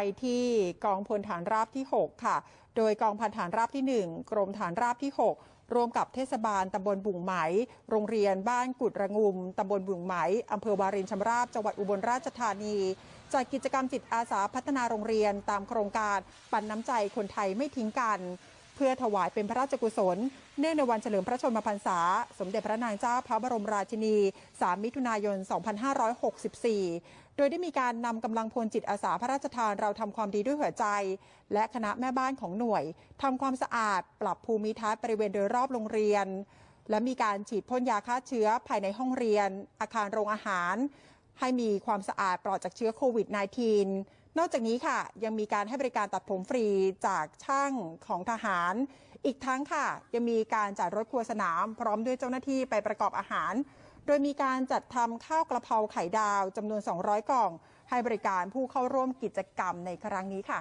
ไปที่กองพลฐานราบที่ 6 ค่ะ โดยกองพันฐานราบที่ 1 กรมฐานราบที่ 6 ร่วมกับเทศบาลตำบลบุ่งไหม โรงเรียนบ้านกุดระงุมตำบลบุ่งไหมอำเภอวารินชำราบจังหวัดอุบลราชธานีจัดกิจกรรมจิตอาสาพัฒนาโรงเรียนตามโครงการ ปันน้ำใจคนไทยไม่ทิ้งกัน เพื่อถวายเป็นพระราชกุศล เนื่องในวันเฉลิมพระชนมพรรษา สมเด็จพระนางเจ้าพระบรมราชินี 3 มิถุนายน 2564 โดยได้มีการนำกำลังพลจิตอาสาพระราชทานเราทำความดีด้วยหัวใจ และคณะแม่บ้านของหน่วยทำความสะอาด ปรับภูมิทัศน์บริเวณโดยรอบโรงเรียน และมีการฉีดพ่นยาฆ่าเชื้อภายในห้องเรียน อาคารโรงอาหาร ให้มีความสะอาดปลอดจากเชื้อโควิด -19 นอกจากนี้ค่ะ ยังมีการให้บริการตัดผมฟรีจากช่างของทหาร อีกทั้งค่ะ ยังมีการจัดรถครัวสนาม พร้อมด้วยเจ้าหน้าที่ไปประกอบอาหาร โดยมีการจัดทำข้าวกระเพราไข่ดาวจำนวน 200 กล่อง ให้บริการผู้เข้าร่วมกิจกรรมในครั้งนี้ค่ะ